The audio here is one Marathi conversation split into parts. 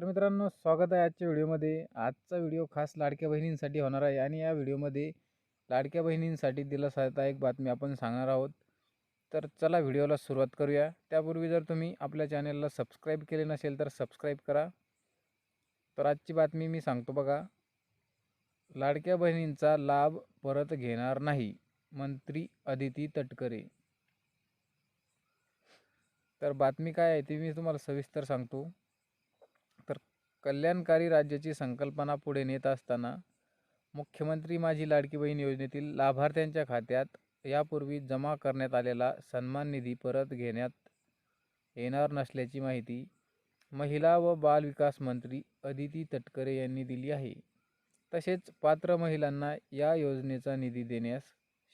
तर मित्रांनो स्वागत आहे आजच्या व्हिडिओमध्ये. आजचा व्हिडिओ खास लाडक्या बहिणींसाठी होणार आहे आणि या व्हिडिओमध्ये लाडक्या बहिणींसाठी दिलासादायक बातमी आपण सांगणार आहोत. तर चला व्हिडिओला सुरुवात करूया. त्यापूर्वी जर तुम्ही आपल्या चॅनलला सबस्क्राईब केले नसेल तर सबस्क्राईब करा. तर आजची बातमी मी सांगतो बघा. लाडक्या बहिणींचा लाभ परत घेणार नाही मंत्री अदिती तटकरे. तर बातमी काय आहे ती मी तुम्हाला सविस्तर सांगतो. कल्याणकारी राज्याची संकल्पना पुढे नेत असताना मुख्यमंत्री माझी लाडकी बहीण योजनेतील लाभार्थ्यांच्या खात्यात यापूर्वी जमा करण्यात आलेला सन्मान निधी परत घेण्यात येणार नसल्याची माहिती महिला व बाल विकास मंत्री अदिती तटकरे यांनी दिली आहे. तसेच पात्र महिलांना या योजनेचा निधी देण्यास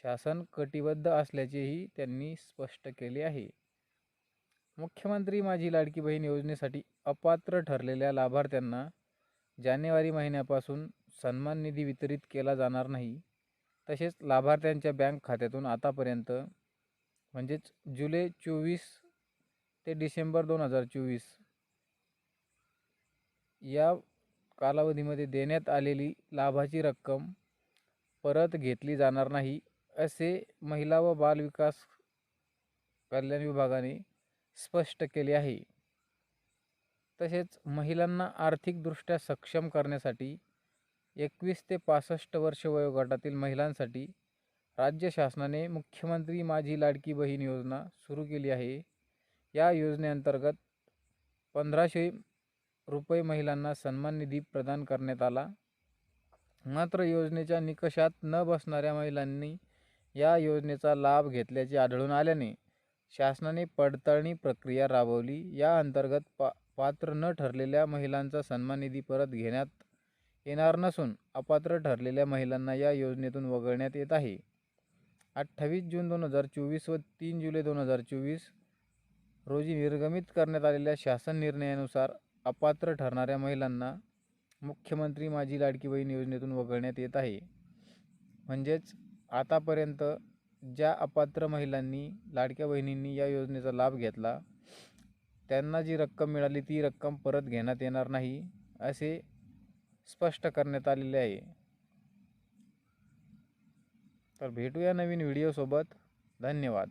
शासन कटिबद्ध असल्याचेही त्यांनी स्पष्ट केले आहे. मुख्यमंत्री माझी लाडकी बहीण योजनेसाठी अपात्र ठरलेल्या लाभार्थ्यांना जानेवारी महिन्यापासून सन्मान निधी वितरित केला जाणार नाही. तसेच लाभार्थ्यांच्या बँक खात्यातून आतापर्यंत म्हणजेच जुलै चोवीस ते डिसेंबर दोन हजार चोवीस या कालावधीमध्ये देण्यात आलेली लाभाची रक्कम परत घेतली जाणार नाही असे महिला व बालविकास कल्याण विभागाने स्पष्ट केले आहे. तसेच महिलांना आर्थिकदृष्ट्या सक्षम करण्यासाठी एकवीस ते पासष्ट वर्ष वयोगटातील महिलांसाठी राज्य शासनाने मुख्यमंत्री माझी लाडकी बहीण योजना सुरू केली आहे. या योजनेअंतर्गत पंधराशे रुपये महिलांना सन्मान निधी प्रदान करण्यात आला. मात्र योजनेच्या निकषात न बसणाऱ्या महिलांनी या योजनेचा लाभ घेतल्याचे आढळून आल्याने शासनाने पडताळणी प्रक्रिया राबवली. या अंतर्गत पा पात्र न ठरलेल्या महिलांचा सन्मान निधी परत घेण्यात येणार नसून अपात्र ठरलेल्या महिलांना या योजनेतून वगळण्यात येत आहे. अठ्ठावीस जून दोन हजार चोवीस व तीन जुलै दोन हजार चोवीस रोजी निर्गमित करण्यात आलेल्या शासन निर्णयानुसार अपात्र ठरणाऱ्या महिलांना मुख्यमंत्री माझी लाडकी बहीण योजनेतून वगळण्यात येत आहे. म्हणजेच आतापर्यंत ज्या अपात्र महिलांनी लाडक्या बहिणींनी या योजनेचा लाभ घेतला त्यांना जी रक्कम मिळाली ती रक्कम परत घेण्यात येणार नाही असे स्पष्ट करण्यात आलेले आहे. तर भेटूया नवीन व्हिडिओसोबत. धन्यवाद.